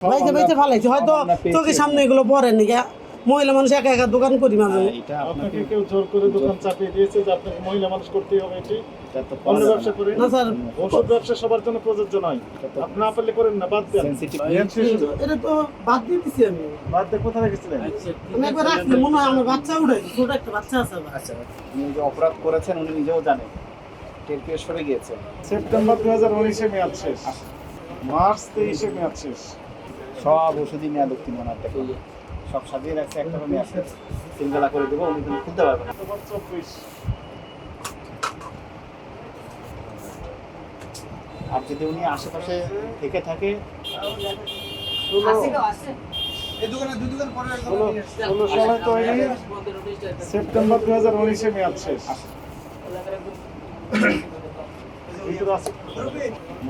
বাইতে বাইতে ফালাইছি হয়তো চোখের সামনে এগুলো নিকা মহিলা মানুষ একা একা দোকান করি মাঝে। মাঝে। আপনাকে কেউ জোর করে দোকান চাপিয়ে দিয়েছে যে আপনাকে মহিলা মানুষ করতেই হবে এটি। অন্য ব্যবসা করেন। না স্যার। ওষুধ ব্যবসা সবার জন্য প্রযোজ্য নয়। আপনি না পারলে করেন না বাদ দেন। সেনসিটিভ জ্ঞান শেষ হলো। এটা তো বাদ দিয়ে দিছি আমি। বাদ দিয়ে কোথায় রেখেছিলেন? আমি একবার রাখছি মনে হয় আমার বাচ্চা উঠে ছোট একটা বাচ্চা আছে আচ্ছা উনি যে অপরাধ করেছেন উনি নিজেও জানেন টের পেয়ে সরে গিয়েছে। সেপ্টেম্বর দু হাজার উনিশে মেয়াদ শেষ। মার্চ তেইশে মেয়াদ শেষ। সব ওষুধই মেয়াদ উত্তীর্ণ ওনার দেখুন সব সাজিয়ে রাখছে একটা মেয়াদ শেষ তিনবেলা করে দেবো উনি কিন্তু খুলতে পারবেন আর যদি উনি আশেপাশে থেকে থাকে সেপ্টেম্বর দু হাজার উনিশে মেয়াদ শেষ।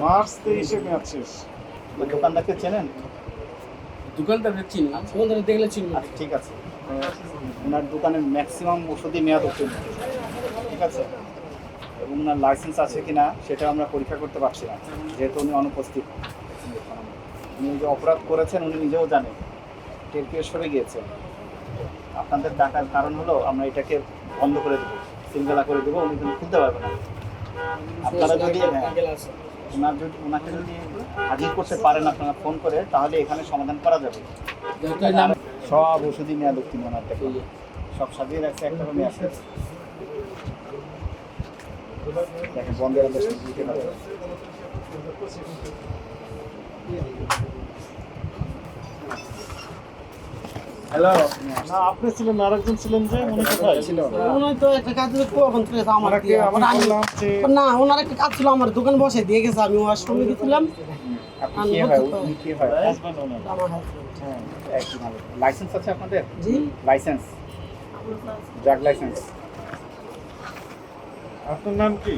মার্চ তেইশে মেয়াদ শেষ। দোকানদারকে চেনেন? দোকানদার চিনি বন্ধুরা দেখলে চিনবে। আচ্ছা ঠিক আছে। ওনার দোকানের ম্যাক্সিমাম ওষুধই মেয়াদ উত্তীর্ণ ঠিক আছে? এবং ওনার লাইসেন্স আছে কিনা সেটা আমরা পরীক্ষা করতে পারছি না যেহেতু উনি অনুপস্থিত। উনি যে অপরাধ করেছেন উনি নিজেও জানেন। টের পেয়ে সরে গিয়েছে আপনাদের ডাকার কারণ হলো আমরা এটাকে বন্ধ করে দেবো সিঙ্গেলা করে দেবো উনি কিন্তু খুলতে পারবে না। আপনারা যদি হ্যাঁ, ওনার যদি ওনাকে যদি হাজির করতে পারেন আপনারা ফোন করে তাহলে এখানে সমাধান করা যাবে। সব ওষুধই নেওয়া দক্ষিণ ওনার দেখে সব সাজিয়ে রাখছে একটা রুমে শেষ। দেখেন বন্ধের দিতে হ্যালো না আপনি ছিলেন আরেকজন ছিলেন যে উনি কোথায়? ছিল। তো একটা কাজ ছিল কখন আমার দিয়ে না ওনার একটা কাজ ছিল আমার দোকান বসে দিয়ে গেছে আমি ওর সঙ্গে গেছিলাম। আপনি কে হয়? উনি কে হয়? হাজব্যান্ড ওনার আমার হাজবেন্ড হ্যাঁ লাইসেন্স আছে আপনাদের? জি। লাইসেন্স ড্রাগ লাইসেন্স আপনার নাম কি?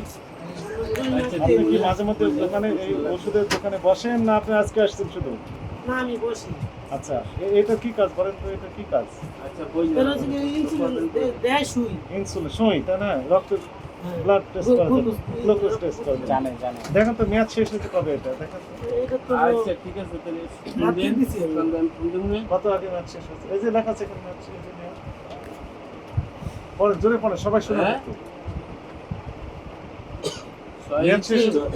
আপনি কি মাঝে মধ্যে দোকানে এই ওষুধের দোকানে বসেন না আপনি আজকে আসছেন শুধু? না আমি বসি। আচ্ছা এটা কি কাজ? বলেন তো এটা কি কাজ? আচ্ছা বই এটা হচ্ছে কি ইনসুলিন দেয় সুই। ইনসুলিন সই তাই না? রক্ত হ্যাঁ। ব্লাড টেস্ট করা গ্লুকোজ- গ্লুকোজ টেস্ট করা জানে জানে। দেখেন তো মেয়াদ শেষ হতে কবে এটা? দেখেন এটা তো আচ্ছা ঠিক আছে তাহলে কত আগে মেয়াদ শেষ হচ্ছে এই যে লেখা আছে এখানে মেয়াদ শেষ হয়েছে। মেয়াদ। জোরে পড়েন সবাই শুনে হ্যাঁ? মেয়াদ শেষ হলো।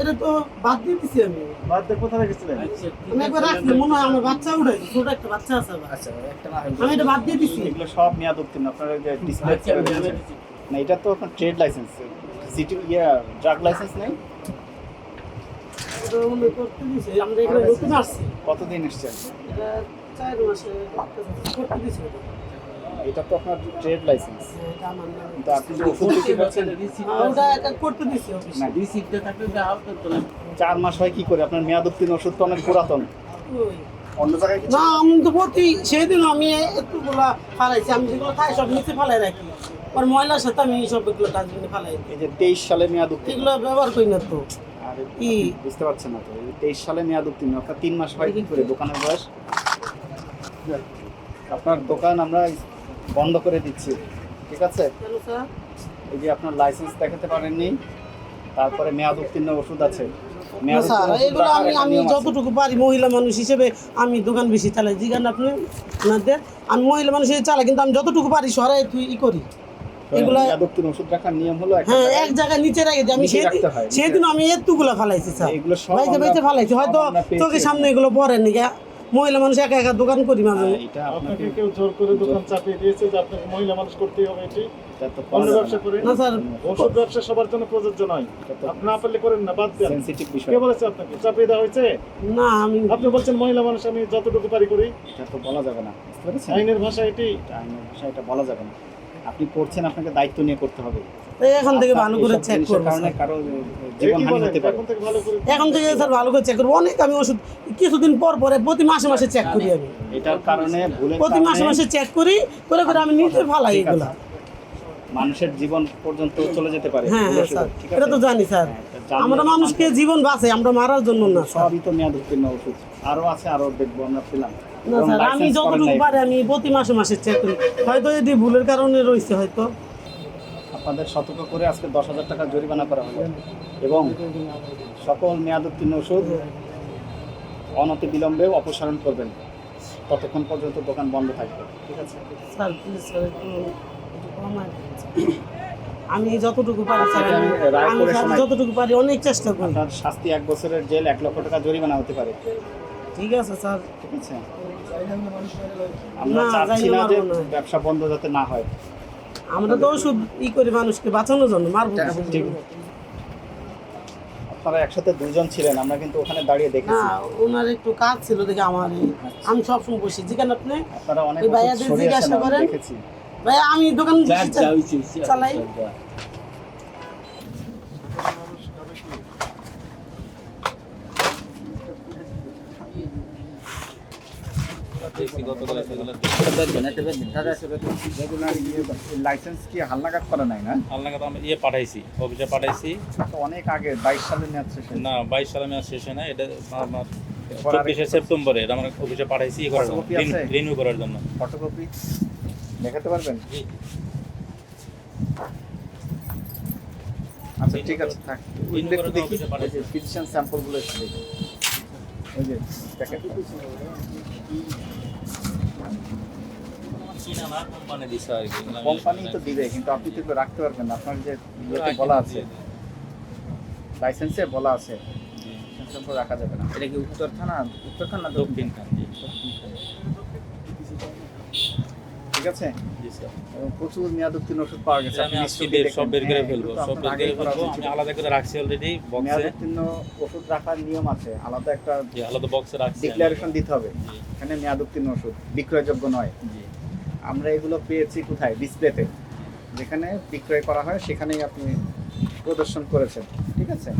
এটা তো বাদ দিয়ে দিছি আমি। বাদ দিয়ে কোথায় রেখেছিলেন আচ্ছা আমি একবার রাখছি মনে হয় আমার বাচ্চা উঠে ছোট একটা বাচ্চা আছে আচ্ছা একটা না আমি এটা বাদ দিয়ে দিছি। এগুলো সব মেয়াদ উত্তীর্ণ আপনারা যে ডিসপ্লে আমি জানাই দিচ্ছি। না এটা তো আপনার ট্রেড লাইসেন্স সিটি ইয়া ড্রাগ লাইসেন্স নেই? কতদিন এসছেন এটা চার মাসে করতে দিছে এটা। তো আপনার ট্রেড লাইসেন্স। কিন্তু আপনি করছেন হ্যাঁ, করতে দিছি না রিসিপ্টটা থাকলে দাও তো তোলা চার মাস হয় কি করে? আপনার মেয়াদ উত্তীর্ণ ওষুধ তো অনেক পুরাতন। অন্য জায়গায় কিছু না আমি তো প্রতি সেদিন আমি একটুগুলা ফালাইছি। আমি যেগুলো খাই সব নিচে ফালাই রাখি। আর ময়লার সাথে আমি সব এগুলো ডাস্টবিনে ফালাই। এই যে তেইশ সালে মেয়াদ উত্তীর্ণ। এগুলো ব্যবহার করি না তো। আর কি? বুঝতে পারছেন না তো। এই তেইশ সালে মেয়াদ উত্তীর্ণ আপনার তিন মাস হয় কি করে? দোকানের বয়স? আপনার দোকান আমরা বন্ধ করে দিচ্ছি। ঠিক আছে? এই যে আপনার লাইসেন্স দেখাতে পারেননি তারপরে মেয়াদ উত্তীর্ণ ওষুধ আছে। না স্যার এগুলো আমি আমি যতটুকু পারি মহিলা মানুষ হিসেবে আমি দোকান বেশি চালাই। জিগান আপনি আপনাদের? আমি মহিলা মানুষ হিসেবে চালাই কিন্তু আমি যতটুকু পারি সরাই তুই ই করি। এগুলা মেয়াদ উত্তীর্ণ ওষুধ রাখার নিয়ম হলো হ্যাঁ এক জায়গায় নিচে রাখি দিই। আমি সেদিন আমি এতগুলো ফালাইছি স্যার। এগুলো সব ফালাইছি। হয়তো চোখের সামনে এগুলো পড়েন নিকা মহিলা মানুষ একা একা দোকান করি মাঝে এটা আপনাকে কেউ জোর করে দোকান চাপিয়ে দিয়েছে যে আপনাকে মহিলা মানুষ করতেই হবে এটি। অন্য ব্যবসা করেন না স্যার। ওষুধ ব্যবসা সবার জন্য প্রযোজ্য নয়। আপনি না পারলে করেন না বাদ দেন। সেনসিটিভ বিষয়। কে বলেছে আপনাকে? চাপিয়ে দেওয়া হয়েছে? না আমি আপনি বলছেন মহিলা মানুষ আমি যতটুকু পারি করি। এটা তো বলা যাবে না। বুঝতে পেরেছেন? আইনের ভাষা এটি আইনের ভাষায় এটা বলা যাবে না। আপনি করছেন আপনাকে দায়িত্ব নিয়ে করতে হবে। এখান থেকে ভালো করে চেক করব। এখন থেকে স্যার ভালো করে চেক করব। অনেক আমি ওষুধ কিছুদিন পর পরে প্রতি মাসে মাসে চেক করি আমি। এটার কারণে প্রতি মাসে মাসে চেক করি করে করে আমি নিজে ফালাই এগুলা। মানুষের জীবন পর্যন্ত চলে যেতে পারে। হ্যাঁ হ্যাঁ স্যার। এটা তো জানি স্যার। হ্যাঁ, আমরা মানুষকে জীবন বাঁচে আমরা মারার জন্য না সবই তো মেয়াদ উত্তীর্ণ ওষুধ। আরও আছে আরও দেখব আমরা পেলাম। না স্যার আমি যতটুকু। পারি আমি প্রতি মাসে মাসে চেক করি। হয়তো এটি ভুলের কারণে রয়েছে হয়তো। আপনাদের সতর্ক করে আজকে দশ হাজার টাকা জরিমানা করা হলো। এবং সকল মেয়াদ উত্তীর্ণ ওষুধ অনতি বিলম্বেও অপসারণ করবেন। ততক্ষণ পর্যন্ত দোকান বন্ধ থাকবে। ঠিক আছে? স্যার প্লিজ স্যার একটু। আমি যতটুকু পারি আমি। যতটুকু পারি অনেক চেষ্টা করি। আপনার শাস্তি এক বছরের জেল এক লক্ষ টাকা জরিমানা হতে পারে। ঠিক আছে স্যার। ঠিক আছে? আমরা চাচ্ছি না যে ব্যবসা বন্ধ যাতে না হয়। আমরা তো ওষুধ ই করে মানুষকে বাঁচানোর জন্য মারব আপনারা একসাথে দুজন ছিলেন আমরা কিন্তু ওখানে দাঁড়িয়ে না ওনার একটু কাজ ছিল দেখে আমার এই- আমি সবসময় বসি। যেখানে আপনি আপনারা অনেক জিজ্ঞাসা করেন। ভাই আমি দোকান যা লাইসেন্স কি হালনাগাদ করা নাই না হালনাগাদ আমরা ইয়ে পাঠাইছি অফিসে পাঠাইছি অনেক আগে বাইশ সালে মেয়াদ শেষ না বাইশ সালে মেয়াদ শেষ হয় না এটা আমার চব্বিশে সেপ্টেম্বরে আমার অফিসে পাঠাইছি? রিনিউ করার জন্য ফটোকপি দেখাতে পারবেন আচ্ছা ঠিক আছে থাক দেখি। ফিজিশিয়ান স্যাম্পলগুলো একটু দেখি ওই যে প্যাকেট কোম্পানি দিছে আর কি। কোম্পানি তো দিবে কিন্তু আপনি তো রাখতে পারবেন আপনার যে ইয়েতে বলা আছে। লাইসেন্সে বলা আছে। রাখা যাবে না। এটা কি উত্তর থানা? উত্তর থানা দক্ষিণ ঠিক আছে? প্রচুর মেয়াদ উত্তীর্ণ ওষুধ পাওয়া গেছে। আমি আজকে সব বের করে হ্যাঁ, ফেলব সব বের করে ফেলব। আমি আলাদা করে রাখছি অলরেডি মেয়াদ বক্সে উত্তীর্ণ ওষুধ রাখার নিয়ম আছে। আলাদা একটা আলাদা বক্সে রাখছি। ডিক্লারেশন দিতে হবে। এখানে মেয়াদ উত্তীর্ণ ওষুধ। বিক্রয়যোগ্য নয়। জি। আমরা এগুলো পেয়েছি কোথায়? ডিসপ্লেতে। যেখানে বিক্রয় করা হয় সেখানেই আপনি প্রদর্শন করেছেন। ঠিক আছে?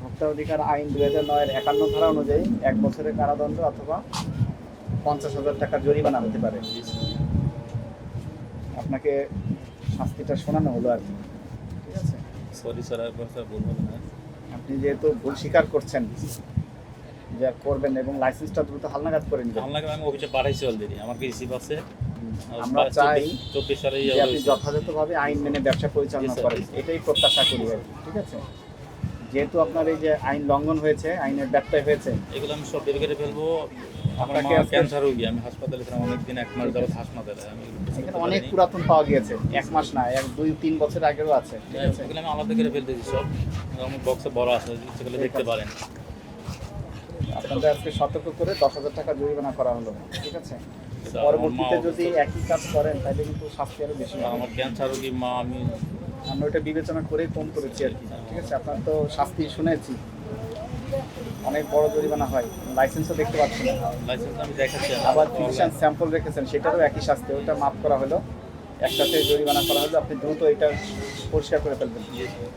ভোক্তা অধিকার আইন দুই হাজার নয়ের একান্ন ধারা অনুযায়ী এক বছরের কারাদণ্ড অথবা পঞ্চাশ হাজার টাকা জরিমানা হতে পারে। আপনাকে শাস্তিটা শোনানো হলো আর কি। ঠিক আছে? সরি স্যার না। আপনি যেহেতু ভুল স্বীকার করছেন যে করবেন এবং লাইসেন্সটা দ্রুত হালনাগাদ করে নেবেন। হালনাগাদ আমি অফিসে পাঠাইছি অলরেডি আমার রিসিভ আছে। আমরা চাই চব্বিশ সালে যে আপনি যথাযথভাবে আইন মেনে ব্যবসা পরিচালনা। করেন এটাই প্রত্যাশা করি ঠিক আছে? যেহেতু আপনার এই যে আইন লঙ্ঘন হয়েছে আইনের ব্যত্যয় হয়েছে। এগুলো আমি সব বের করে ফেলব আপনাকে ক্যান্সার রোগী আমি হাসপাতালে ছিলাম অনেকদিন এক মাস যাবত হাসপাতালে। আমি এখানে অনেক পুরাতন পাওয়া গিয়েছে এক মাস না এক দুই তিন বছর আগেও আছে ঠিক আছে? এগুলো আমি আলাদা করে ফেলতেছি সব। আমার বক্সে বড় আছে ইচ্ছে করলে দেখতে পারেন। আপনাদের আজকে সতর্ক করে দশ হাজার টাকা জরিমানা করা হলো। ঠিক আছে? পরবর্তীতে যদি একই কাজ করেন তাহলে কিন্তু শাস্তি আরও বেশি। আমার ক্যান্সার রোগী মা আমি আমরা ওটা বিবেচনা করে কম করেছি আর কি। ঠিক আছে? আপনার তো শাস্তি শুনেছি। অনেক বড় জরিমানা হয়। লাইসেন্সও দেখতে পাচ্ছি না। লাইসেন্স আমি দেখাচ্ছি আবার ফিজিশিয়ান স্যাম্পল রেখেছেন সেটারও একই শাস্তি। ওটা মাফ করা হলো। একসাথে জরিমানা করা হলো। আপনি দ্রুত এটা পরিষ্কার করে ফেলবেন।